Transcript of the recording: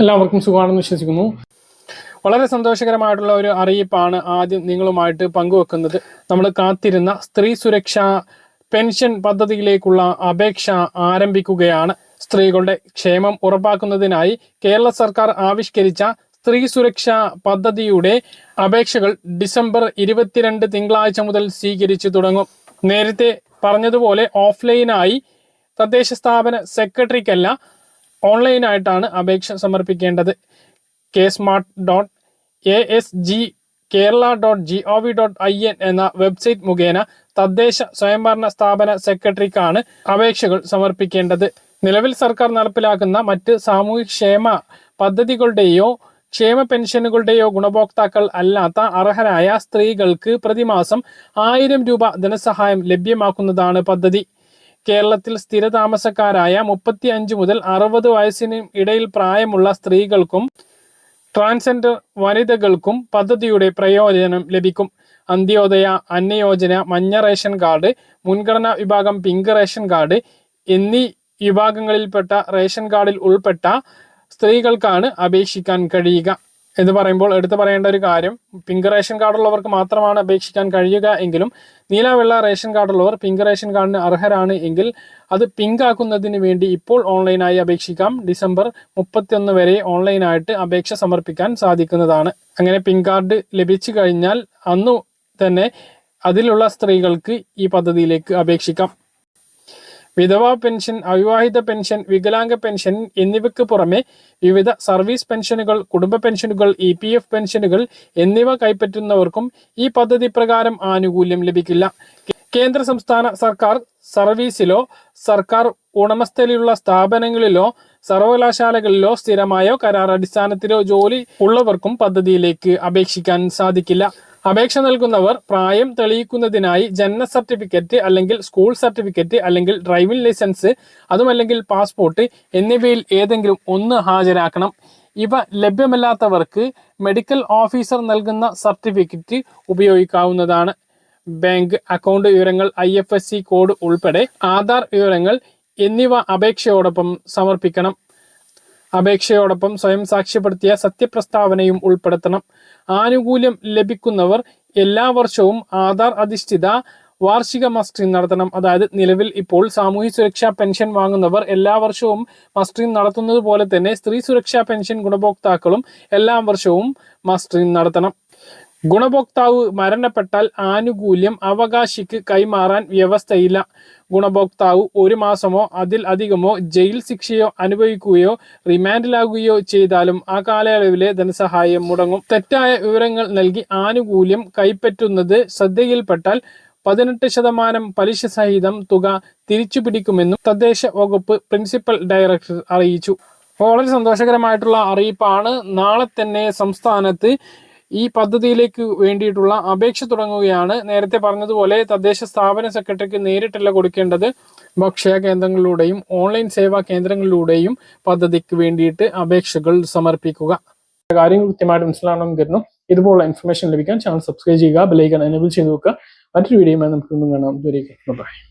എല്ലാവർക്കും സുഖമാണെന്ന് വിശ്വസിക്കുന്നു. വളരെ സന്തോഷകരമായിട്ടുള്ള ഒരു അറിയിപ്പാണ് ആദ്യം നിങ്ങളുമായിട്ട് പങ്കുവെക്കുന്നത്. നമ്മൾ കാത്തിരുന്ന സ്ത്രീ സുരക്ഷ പെൻഷൻ പദ്ധതിയിലേക്കുള്ള അപേക്ഷ ആരംഭിക്കുകയാണ്. സ്ത്രീകളുടെ ക്ഷേമം ഉറപ്പാക്കുന്നതിനായി കേരള സർക്കാർ ആവിഷ്കരിച്ച സ്ത്രീ സുരക്ഷ പദ്ധതിയുടെ അപേക്ഷകൾ ഡിസംബർ ഇരുപത്തിരണ്ട് തിങ്കളാഴ്ച മുതൽ സ്വീകരിച്ചു തുടങ്ങും. നേരത്തെ പറഞ്ഞതുപോലെ ഓഫ്ലൈനായി തദ്ദേശ സ്ഥാപന സെക്രട്ടറിക്കല്ല ഓൺലൈനായിട്ടാണ് അപേക്ഷ സമർപ്പിക്കേണ്ടത്. K smart dot A S G Kerala dot G O V dot I N എന്ന വെബ്സൈറ്റ് മുഖേന തദ്ദേശ സ്വയംഭരണ സ്ഥാപന സെക്രട്ടറിക്കാണ് അപേക്ഷകൾ സമർപ്പിക്കേണ്ടത്. നിലവിൽ സർക്കാർ നടപ്പിലാക്കുന്ന മറ്റ് സാമൂഹിക ക്ഷേമ പദ്ധതികളുടെയോ ക്ഷേമ പെൻഷനുകളുടെയോ ഗുണഭോക്താക്കൾ അല്ലാത്ത അർഹരായ സ്ത്രീകൾക്ക് പ്രതിമാസം ആയിരം രൂപ ധനസഹായം ലഭ്യമാക്കുന്നതാണ് പദ്ധതി. കേരളത്തിൽ സ്ഥിര താമസക്കാരായ മുപ്പത്തി അഞ്ച് മുതൽ അറുപത് വയസ്സിന് ഇടയിൽ പ്രായമുള്ള സ്ത്രീകൾക്കും ട്രാൻസ്ജെൻഡർ വനിതകൾക്കും പദ്ധതിയുടെ പ്രയോജനം ലഭിക്കും. അന്ത്യോദയ അന്നയോജന മഞ്ഞ റേഷൻ കാർഡ് മുൻഗണനാ വിഭാഗം പിങ്ക് റേഷൻ കാർഡ് എന്നീ വിഭാഗങ്ങളിൽപ്പെട്ട റേഷൻ കാർഡിൽ ഉൾപ്പെട്ട സ്ത്രീകൾക്കാണ് അപേക്ഷിക്കാൻ കഴിയുക. എന്ന് പറയുമ്പോൾ എടുത്തു പറയേണ്ട ഒരു കാര്യം പിങ്ക് റേഷൻ കാർഡുള്ളവർക്ക് മാത്രമാണ് അപേക്ഷിക്കാൻ കഴിയുക എങ്കിലും നീല വെള്ള റേഷൻ കാർഡുള്ളവർ പിങ്ക് റേഷൻ കാർഡിന് അർഹരാണ് എങ്കിൽ അത് പിങ്ക് ആക്കുന്നതിന് വേണ്ടി ഇപ്പോൾ ഓൺലൈനായി അപേക്ഷിക്കാം. ഡിസംബർ മുപ്പത്തിയൊന്ന് വരെ ഓൺലൈനായിട്ട് അപേക്ഷ സമർപ്പിക്കാൻ സാധിക്കുന്നതാണ്. അങ്ങനെ പിങ്ക് കാർഡ് ലഭിച്ചു കഴിഞ്ഞാൽ അന്നു തന്നെ അതിലുള്ള സ്ത്രീകൾക്ക് ഈ പദ്ധതിയിലേക്ക് അപേക്ഷിക്കാം. വിധവാ പെൻഷൻ അവിവാഹിത പെൻഷൻ വികലാംഗ പെൻഷൻ എന്നിവയ്ക്ക് പുറമെ വിവിധ സർവീസ് പെൻഷനുകൾ കുടുംബ പെൻഷനുകൾ ഇ പി എഫ് പെൻഷനുകൾ എന്നിവ കൈപ്പറ്റുന്നവർക്കും ഈ പദ്ധതി പ്രകാരം ആനുകൂല്യം ലഭിക്കില്ല. കേന്ദ്ര സംസ്ഥാന സർക്കാർ സർവീസിലോ സർക്കാർ ഉടമസ്ഥയിലുള്ള സ്ഥാപനങ്ങളിലോ സർവകലാശാലകളിലോ സ്ഥിരമായോ കരാർ അടിസ്ഥാനത്തിലോ ജോലി ഉള്ളവർക്കും പദ്ധതിയിലേക്ക് അപേക്ഷിക്കാൻ സാധിക്കില്ല. അപേക്ഷ നൽകുന്നവർ പ്രായം തെളിയിക്കുന്നതിനായി ജനന സർട്ടിഫിക്കറ്റ് അല്ലെങ്കിൽ സ്കൂൾ സർട്ടിഫിക്കറ്റ് അല്ലെങ്കിൽ ഡ്രൈവിംഗ് ലൈസൻസ് അതുമല്ലെങ്കിൽ പാസ്പോർട്ട് എന്നിവയിൽ ഏതെങ്കിലും ഒന്ന് ഹാജരാക്കണം. ഇവ ലഭ്യമല്ലാത്തവർക്ക് മെഡിക്കൽ ഓഫീസർ നൽകുന്ന സർട്ടിഫിക്കറ്റ് ഉപയോഗിക്കാവുന്നതാണ്. ബാങ്ക് അക്കൗണ്ട് വിവരങ്ങൾ ഐ കോഡ് ഉൾപ്പെടെ ആധാർ വിവരങ്ങൾ എന്നിവ അപേക്ഷയോടൊപ്പം സമർപ്പിക്കണം. അപേക്ഷയോടൊപ്പം സ്വയം സാക്ഷ്യപ്പെടുത്തിയ സത്യപ്രസ്താവനയും ഉൾപ്പെടുത്തണം. ആനുകൂല്യം ലഭിക്കുന്നവർ എല്ലാ വർഷവും ആധാർ അധിഷ്ഠിത വാർഷിക മസ്റ്ററിംഗ് നടത്തണം. അതായത് നിലവിൽ ഇപ്പോൾ സാമൂഹ്യ സുരക്ഷാ പെൻഷൻ വാങ്ങുന്നവർ എല്ലാ വർഷവും മസ്റ്ററിംഗ് നടത്തുന്നത് പോലെ തന്നെ സ്ത്രീ സുരക്ഷാ പെൻഷൻ ഗുണഭോക്താക്കളും എല്ലാ വർഷവും മസ്റ്ററിംഗ് നടത്തണം. ഗുണഭോക്താവ് മരണപ്പെട്ടാൽ ആനുകൂല്യം അവകാശിക്ക് കൈമാറാൻ വ്യവസ്ഥയില്ല. ഗുണഭോക്താവ് ഒരു മാസമോ അതിൽ അധികമോ ജയിൽ ശിക്ഷയോ അനുഭവിക്കുകയോ റിമാൻഡിലാകുകയോ ചെയ്താലും ആ കാലയളവിലെ ധനസഹായം മുടങ്ങും. തെറ്റായ വിവരങ്ങൾ നൽകി ആനുകൂല്യം കൈപ്പറ്റുന്നത് ശ്രദ്ധയിൽപ്പെട്ടാൽ പതിനെട്ട് ശതമാനം പലിശ സഹിതം തുക തിരിച്ചു പിടിക്കുമെന്നും തദ്ദേശ വകുപ്പ് പ്രിൻസിപ്പൽ ഡയറക്ടർ അറിയിച്ചു. വളരെ സന്തോഷകരമായിട്ടുള്ള അറിയിപ്പാണ്. നാളെ തന്നെ സംസ്ഥാനത്ത് ഈ പദ്ധതിയിലേക്ക് വേണ്ടിയിട്ടുള്ള അപേക്ഷ തുടങ്ങുകയാണ്. നേരത്തെ പറഞ്ഞതുപോലെ തദ്ദേശ സ്ഥാപന സെക്രട്ടറിക്ക് നേരിട്ടല്ല കൊടുക്കേണ്ടത് ഭക്ഷ്യ കേന്ദ്രങ്ങളിലൂടെയും ഓൺലൈൻ സേവാ കേന്ദ്രങ്ങളിലൂടെയും പദ്ധതിക്ക് വേണ്ടിയിട്ട് അപേക്ഷകൾ സമർപ്പിക്കുക. കാര്യങ്ങൾ കൃത്യമായിട്ട് മനസ്സിലാണെന്ന് കരുതുന്നു. ഇതുപോലുള്ള ഇൻഫർമേഷൻ ലഭിക്കാൻ ചാനൽ സബ്സ്ക്രൈബ് ചെയ്യുക ബെലൈക്കൺ എനേബിൾ ചെയ്ത് നോക്കുക മറ്റൊരു വീഡിയോയുമായി നമുക്ക് കാണാം. ബൈ